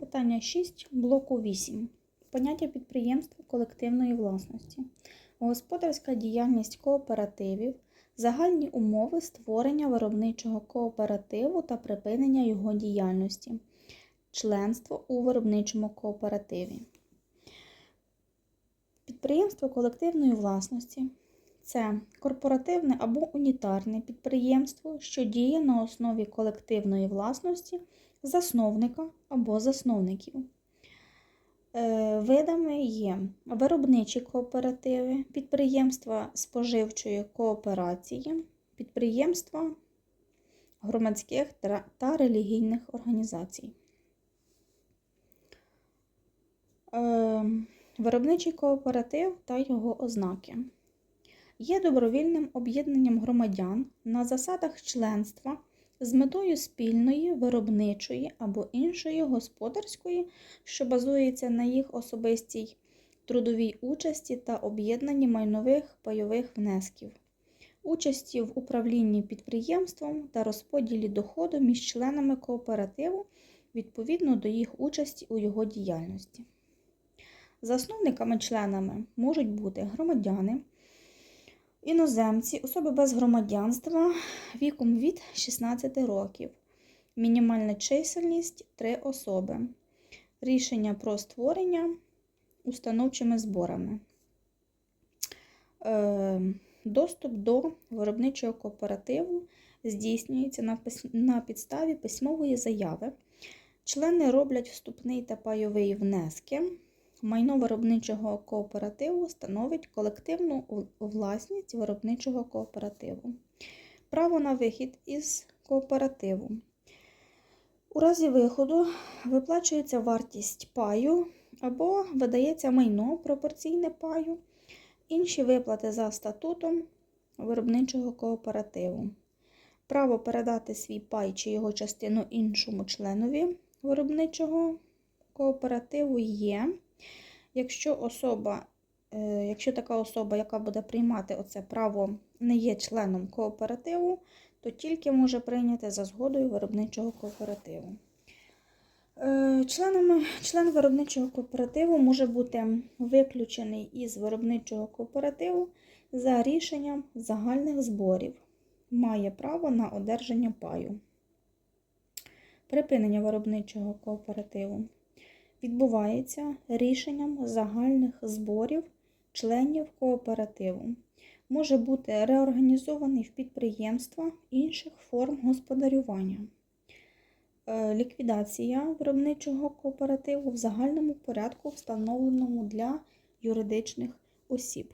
Питання 6 блоку 8. Поняття підприємства колективної власності. Господарська діяльність кооперативів, загальні умови створення виробничого кооперативу та припинення його діяльності. Членство у виробничому кооперативі. Підприємство колективної власності це корпоративне або унітарне підприємство, що діє на основі колективної власності засновника або засновників. Е, Видами є виробничі кооперативи, підприємства споживчої кооперації, підприємства громадських та- релігійних організацій. Е, Виробничий кооператив та його ознаки є добровільним об'єднанням громадян на засадах членства з метою спільної, виробничої або іншої господарської, що базується на їх особистій трудовій участі та об'єднанні майнових пайових внесків, участі в управлінні підприємством та розподілі доходу між членами кооперативу відповідно до їх участі у його діяльності. Засновниками-членами можуть бути громадяни, іноземці, особи без громадянства віком від 16 років, мінімальна чисельність 3 особи, рішення про створення установчими зборами, Е, доступ до виробничого кооперативу здійснюється на на підставі письмової заяви. Члени роблять вступний та пайовий внески. Майно виробничого кооперативу становить колективну власність виробничого кооперативу. Право на вихід із кооперативу. У разі виходу виплачується вартість паю або видається майно пропорційне паю, інші виплати за статутом виробничого кооперативу. Право передати свій пай чи його частину іншому членові виробничого кооперативу є, якщо особа, е, якщо така особа, яка буде приймати оце право, не є членом кооперативу, то тільки може прийняти за згодою виробничого кооперативу. Е, Членами, член виробничого кооперативу може бути виключений із виробничого кооперативу за рішенням загальних зборів. Має право на одержання паю. Припинення виробничого кооперативу відбувається рішенням загальних зборів членів кооперативу. Може бути реорганізований в підприємства інших форм господарювання. Е, Ліквідація виробничого кооперативу в загальному порядку, встановленому для юридичних осіб.